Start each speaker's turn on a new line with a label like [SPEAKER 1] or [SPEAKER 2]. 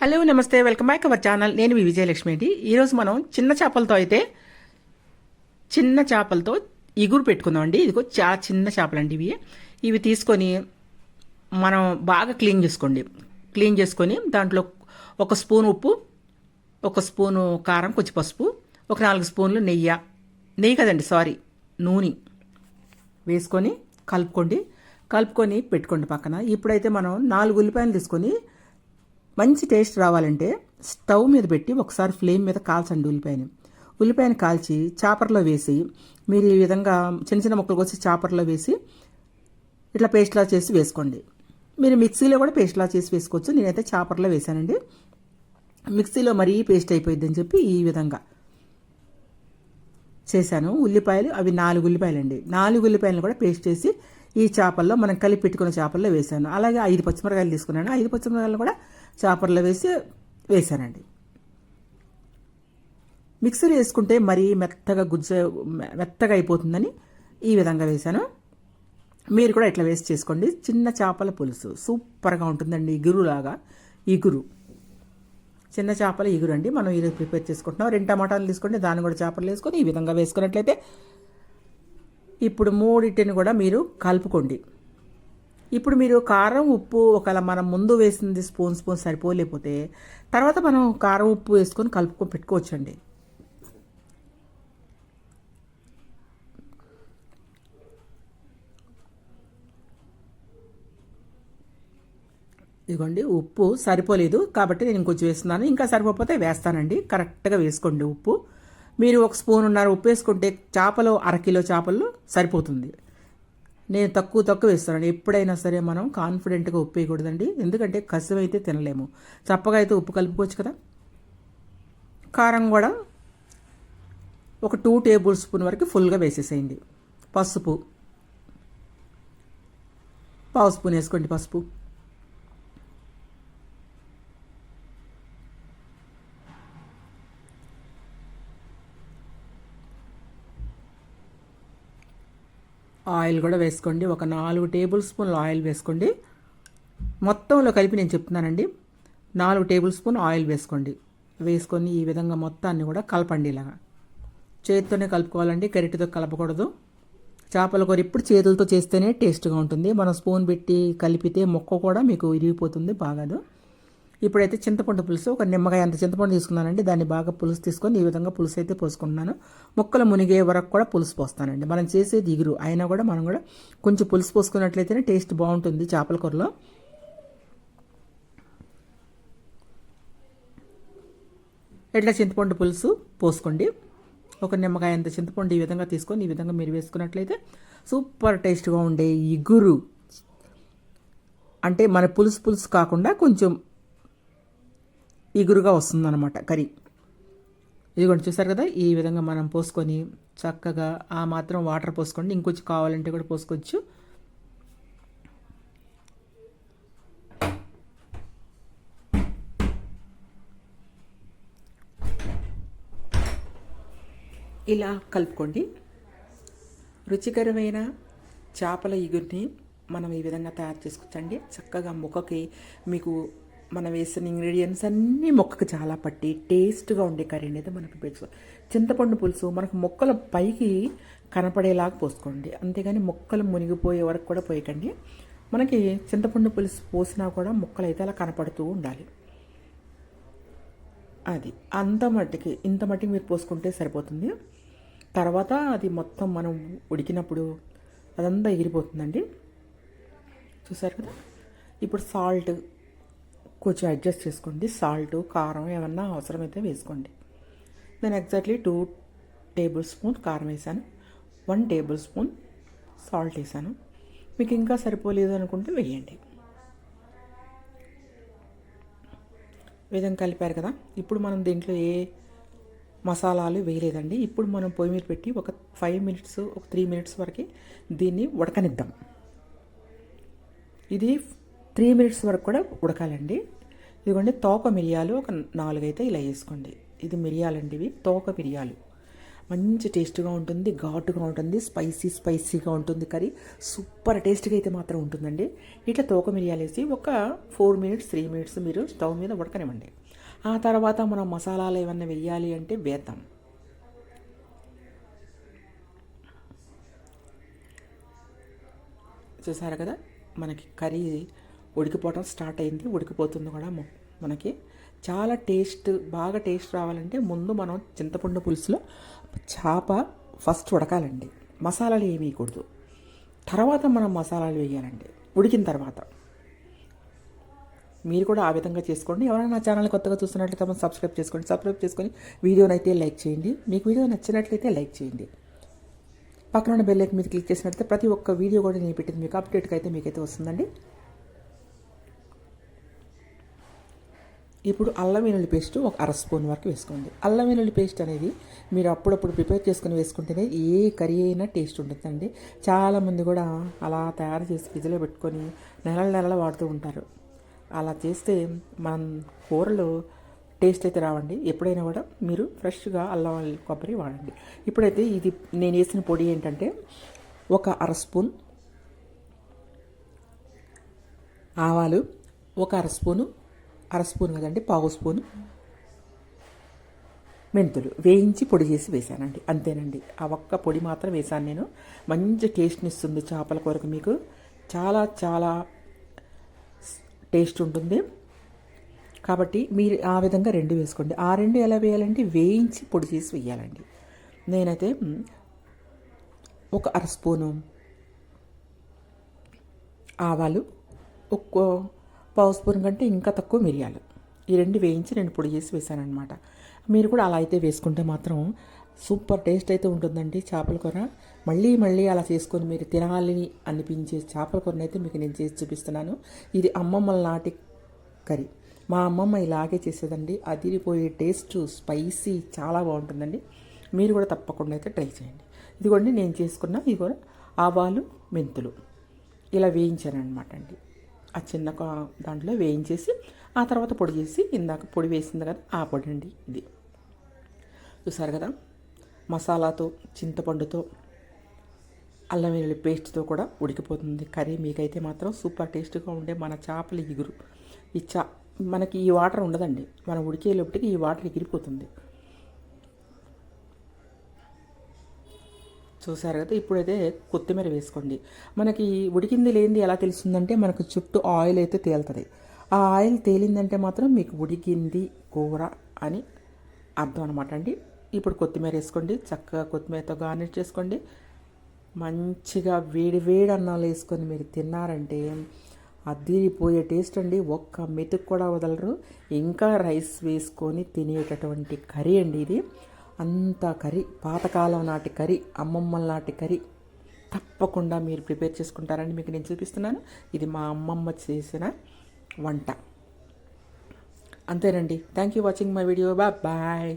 [SPEAKER 1] Hello నమస్తే. Welcome back our channel. నేను మీ విజయలక్ష్మి అండి ఈరోజు మనం చిన్న చేపలతో అయితే చిన్న చేపలతో ఇగురు పెట్టుకుందాం అండి. ఇదిగో చాలా చిన్న చేపలు అండి ఇవి. ఇవి తీసుకొని మనం బాగా క్లీన్ చేసుకోండి. క్లీన్ చేసుకొని దాంట్లో ఒక స్పూన్ ఉప్పు ఒక స్పూను కారం కొంచెం పసుపు ఒక నాలుగు స్పూన్లు నెయ్యి. నెయ్యి కదండి సారీ నూనె వేసుకొని కలుపుకోండి. కలుపుకొని పెట్టుకోండి పక్కన. ఇప్పుడైతే మనం నాలుగు ఉల్లిపాయలు తీసుకొని మంచి టేస్ట్ రావాలంటే స్టవ్ మీద పెట్టి ఒకసారి ఫ్లేమ్ మీద కాల్చండి ఉల్లిపాయని. ఉల్లిపాయని కాల్చి చాపర్లో వేసి మీరు ఈ విధంగా చిన్న చిన్న ముక్కలు కోసి చాపర్లో వేసి ఇట్లా పేస్ట్లా చేసి వేసుకోండి. మీరు మిక్సీలో కూడా పేస్ట్లా చేసి వేసుకోవచ్చు. నేనైతే చాపర్లో వేసానండి మిక్సీలో మరీ పేస్ట్ అయిపోయిద్దని చెప్పి ఈ విధంగా చేశాను. ఉల్లిపాయలు అవి నాలుగు ఉల్లిపాయలు అండి నాలుగు ఉల్లిపాయలను కూడా పేస్ట్ చేసి ఈ చేపల్లో మనం కలిపి పెట్టుకున్న చేపల్లో వేశాను. అలాగే ఐదు పచ్చిమిరకాయలు తీసుకున్నాను. ఐదు పచ్చిమిరకాయలు కూడా చేపల్లో వేసి వేశానండి. మిక్సర్ వేసుకుంటే మరీ మెత్తగా గుజ్జ మెత్తగా అయిపోతుందని ఈ విధంగా వేశాను. మీరు కూడా ఇట్లా వేసి చేసుకోండి. చిన్న చేపల పులుసు సూపర్గా ఉంటుందండి ఇగురులాగా ఇగురు. చిన్న చేపల ఇగురు అండి. మనం ఈరోజు ప్రిపేర్ చేసుకుంటున్నాం. రెండు టమాటాలు తీసుకోండి దాన్ని కూడా చేపలు వేసుకొని ఈ విధంగా వేసుకున్నట్లయితే ఇప్పుడు మూడింటిని కూడా మీరు కలుపుకోండి. ఇప్పుడు మీరు కారం ఉప్పు ఒకవేళ మనం ముందు వేసింది స్పూన్ స్పూన్ సరిపోలేకపోతే తర్వాత మనం కారం ఉప్పు వేసుకొని కలుపుకొని పెట్టుకోవచ్చండి. ఇదిగోండి ఉప్పు సరిపోలేదు కాబట్టి నేను ఇంకొంచెం వేస్తున్నాను. ఇంకా సరిపోతే వేస్తానండి. కరెక్ట్గా వేసుకోండి ఉప్పు. మీరు ఒక స్పూన్ ఉన్నారు ఉప్పు వేసుకుంటే చేపలు అరకిలో చేపలు సరిపోతుంది. నేను తక్కువ తక్కువ వేస్తాను ఎప్పుడైనా సరే మనం కాన్ఫిడెంట్గా ఉప్పు వేయకూడదండి ఎందుకంటే కసం అయితే తినలేము. చప్పగా అయితే ఉప్పు కలుపుకోవచ్చు కదా? కారం కూడా ఒక టూ టేబుల్ స్పూన్ వరకు ఫుల్గా వేసేసేయండి. పసుపు. పావు స్పూన్ వేసుకోండి పసుపు. ఆయిల్ కూడా వేసుకోండి. ఒక నాలుగు టేబుల్ స్పూన్లు ఆయిల్ వేసుకోండి. మొత్తంలో కలిపి నేను చెప్తున్నానండి. నాలుగు టేబుల్ స్పూన్ ఆయిల్ వేసుకోండి. వేసుకొని ఈ విధంగా మొత్తాన్ని కూడా కలపండి ఇలాగా. చేతితోనే కలుపుకోవాలండి. గరిటెతో కలపకూడదు. చేపల కూర ఇప్పుడు చేతులతో చేస్తేనే టేస్ట్గా ఉంటుంది. మనం స్పూన్ పెట్టి కలిపితే మొక్క కూడా మీకు ఇరిగిపోతుంది బాగాదు. ఇప్పుడైతే చింతపండు పులుసు ఒక నిమ్మకాయ అంత చింతపండు తీసుకున్నానండి. దాన్ని బాగా పులుసు తీసుకొని ఈ విధంగా పులుసు అయితే పోసుకుంటున్నాను. ముక్కలు మునిగే వరకు కూడా పులుసు పోస్తానండి. మనం చేసేది ఇగురు. అయినా కూడా మనం కూడా కొంచెం పులుసు పోసుకున్నట్లయితేనే టేస్ట్ బాగుంటుంది చేపల కూరలో. ఎట్లా చింతపండు పులుసు పోసుకోండి. ఒక నిమ్మకాయ అంత చింతపండు ఈ విధంగా తీసుకొని ఈ విధంగా మీరు వేసుకున్నట్లయితే సూపర్ టేస్ట్గా ఉండే ఇగురు. అంటే మన పులుసు పులుసు కాకుండా కొంచెం ఇగురుగా వస్తుందన్నమాట కర్రీ. ఇదిగోండి చూసారు కదా? ఈ విధంగా మనం పోసుకొని చక్కగా ఆ మాత్రం వాటర్ పోసుకోండి. ఇంకొంచెం కావాలంటే కూడా పోసుకోవచ్చు. ఇలా కలుపుకోండి. రుచికరమైన చేపల ఇగురిని మనం ఈ విధంగా తయారు చేసుకోవచ్చండి. చక్కగా ముఖకి మీకు మనం వేసిన ఇంగ్రీడియంట్స్ అన్నీ మొక్కకు చాలా పట్టి టేస్ట్గా ఉండే కర్రీ అనేది మనం ప్రిపేర్ చేసుకోవాలి చింతపండు పులుసు మనకు మొక్కల పైకి కనపడేలాగా పోసుకోండి. అంతేగాని మొక్కలు మునిగిపోయే వరకు కూడా పోయకండి. మనకి చింతపండు పులుసు పోసినా కూడా మొక్కలు అయితే అలా కనపడుతూ ఉండాలి. అది అంత మట్టికి ఇంత మట్టికి మీరు పోసుకుంటే సరిపోతుంది. తర్వాత అది మొత్తం మనం ఉడికినప్పుడు అదంతా ఎగిరిపోతుందండి. చూసారు కదా? ఇప్పుడు సాల్ట్ కొంచెం అడ్జస్ట్ చేసుకోండి. సాల్ట్ కారం ఏమన్నా అవసరమైతే వేసుకోండి. నేను ఎగ్జాక్ట్లీ టూ టేబుల్ స్పూన్ కారం వేసాను. వన్ టేబుల్ స్పూన్ సాల్ట్ వేసాను. మీకు ఇంకా సరిపోలేదు అనుకుంటే వేయండి. విధంగా కలిపారు కదా. ఇప్పుడు మనం దీంట్లో ఏ మసాలాలు వేయలేదండి. ఇప్పుడు మనం పొయ్యి మీద పెట్టి ఒక ఫైవ్ మినిట్స్ ఒక త్రీ మినిట్స్ వరకు దీన్ని ఉడకనిద్దాం. ఇది త్రీ మినిట్స్ వరకు కూడా ఉడకాలండి. ఇదిగోండి తోక మిరియాలు ఒక నాలుగైతే ఇలా వేసుకోండి. ఇది మిరియాలండి ఇవి తోక మిరియాలు. మంచి టేస్ట్గా ఉంటుంది ఘాటుగా ఉంటుంది స్పైసీ స్పైసీగా ఉంటుంది కర్రీ. సూపర్ టేస్ట్గా అయితే మాత్రం ఉంటుందండి. ఇట్లా తోక మిరియాలు వేసి ఒక ఫోర్ మినిట్స్ త్రీ మినిట్స్ మీరు స్టవ్ మీద ఉడకనివ్వండి. ఆ తర్వాత మనం మసాలాలు ఏమన్నా వెయ్యాలి అంటే వేద్దాం. చూసారు కదా మనకి కర్రీ ఉడికిపోవటం స్టార్ట్ అయింది ఉడికిపోతుంది కూడా మనకి. చాలా టేస్ట్ బాగా టేస్ట్ రావాలంటే ముందు మనం చింతపండు పులుసులో చేప ఫస్ట్ ఉడకాలండి. మసాలాలు ఏమి వేయకూడదు తర్వాత మనం మసాలాలు వేయాలండి. ఉడికిన తర్వాత. మీరు కూడా ఆ విధంగా చేసుకోండి. ఎవరైనా నా ఛానల్ కొత్తగా చూస్తున్నట్లయితే మనం సబ్స్క్రైబ్ చేసుకోండి. సబ్స్క్రైబ్ చేసుకొని వీడియోనైతే అయితే లైక్ చేయండి. మీకు వీడియో నచ్చినట్లయితే లైక్ చేయండి. పక్కన ఉన్న బెల్ మీద క్లిక్ చేసినట్లయితే ప్రతి ఒక్క వీడియో కూడా నేను పెట్టింది. మీకు అప్డేట్గా అయితే మీకైతే వస్తుందండి. ఇప్పుడు అల్లం వెల్లుల్లి పేస్ట్ ఒక అర స్పూన్ వరకు వేసుకోండి. అల్లం వెల్లుల్లి పేస్ట్ అనేది మీరు అప్పుడప్పుడు ప్రిపేర్ చేసుకుని వేసుకుంటేనే ఏ కర్రీ అయినా టేస్ట్ ఉంటుందండి. చాలామంది కూడా అలా తయారు చేసి ఫ్రిడ్జ్లో పెట్టుకొని నెలల నెలలు వాడుతూ ఉంటారు. అలా చేస్తే మనం కూరలు టేస్ట్ అయితే రావండి. ఎప్పుడైనా కూడా మీరు ఫ్రెష్గా అల్లం కొబ్బరి వాడండి. ఇప్పుడైతే ఇది నేను వేసిన పొడి ఏంటంటే ఒక అర స్పూన్ ఆవాలు ఒక అర స్పూను అర స్పూన్ కదండి పావు స్పూన్ మెంతులు వేయించి పొడి చేసి వేసానండి అంతేనండి. ఆ ఒక్క పొడి మాత్రం వేసాను నేను. మంచి టేస్ట్ని ఇస్తుంది చేపల కూరకు మీకు. చాలా చాలా టేస్ట్ ఉంటుంది. కాబట్టి మీరు ఆ విధంగా రెండు వేసుకోండి. ఆ రెండు ఎలా వేయాలంటే వేయించి పొడి చేసి వేయాలండి. నేనైతే ఒక అర స్పూను ఆవాలు ఒక్కో పావు స్పూన్ కంటే ఇంకా తక్కువ మిరియాలు. ఈ రెండు వేయించి నేను పొడి చేసి వేసానమాట మీరు కూడా అలా అయితే వేసుకుంటే మాత్రం సూపర్ టేస్ట్ అయితే ఉంటుందండి చేపల కూర. మళ్ళీ మళ్ళీ అలా చేసుకొని మీరు తినాలని అనిపించే చేపల కూరని అయితే మీకు నేను చేసి చూపిస్తున్నాను. ఇది అమ్మమ్మల నాటి కర్రీ. మా అమ్మమ్మ ఇలాగే చేసేదండి. అదిరిపోయే టేస్ట్ స్పైసీ చాలా బాగుంటుందండి. మీరు కూడా తప్పకుండా అయితే ట్రై చేయండి. ఇదిగోండి నేను చేసుకున్న ఇది కూడా ఆవాలు మెంతులు. ఇలా వేయించాను అనమాట అండి. ఆ చిన్న కా- దాంట్లో వేయించేసి ఆ తర్వాత పొడి చేసి ఇందాక పొడి వేసింది కదా ఆ పొడి అండి ఇది. చూసారు కదా? మసాలాతో చింతపండుతో అల్లం వెల్లుల్లి పేస్ట్తో కూడా ఉడికిపోతుంది. కర్రీ మీకైతే మాత్రం సూపర్ టేస్ట్గా ఉండే మన చేపల ఇగురు. ఈ చా మనకి ఈ వాటర్ ఉండదండి. మనం ఉడికేలోపటికి ఈ వాటర్ ఎగిరిపోతుంది. చూసారు కదా ఇప్పుడైతే కొత్తిమీర వేసుకోండి. మనకి ఉడికింది లేనిది ఎలా తెలుస్తుందంటే మనకు చుట్టూ ఆయిల్ అయితే తేలుతుంది. ఆ ఆయిల్ తేలిందంటే మాత్రం మీకు ఉడికింది కూర అని అర్థం అనమాట అండి. ఇప్పుడు కొత్తిమీర వేసుకోండి చక్కగా కొత్తిమీరతో గార్నిష్ చేసుకోండి. మంచిగా వేడి వేడి అన్నాలు వేసుకొని మీరు తిన్నారంటే అదిరిపోయే టేస్ట్ అండి. ఒక్క మెతుకు కూడా వదలరు. ఇంకా రైస్ వేసుకొని తినేటటువంటి కర్రీ అండి ఇది. అంత కర్రీ పాతకాలం నాటి కర్రీ అమ్మమ్మల నాటి కర్రీ. తప్పకుండా మీరు ప్రిపేర్ చేసుకుంటారని మీకు నేను చూపిస్తున్నాను. ఇది మా అమ్మమ్మ చేసిన వంట. అంతేనండి. Thank you watching my video bye bye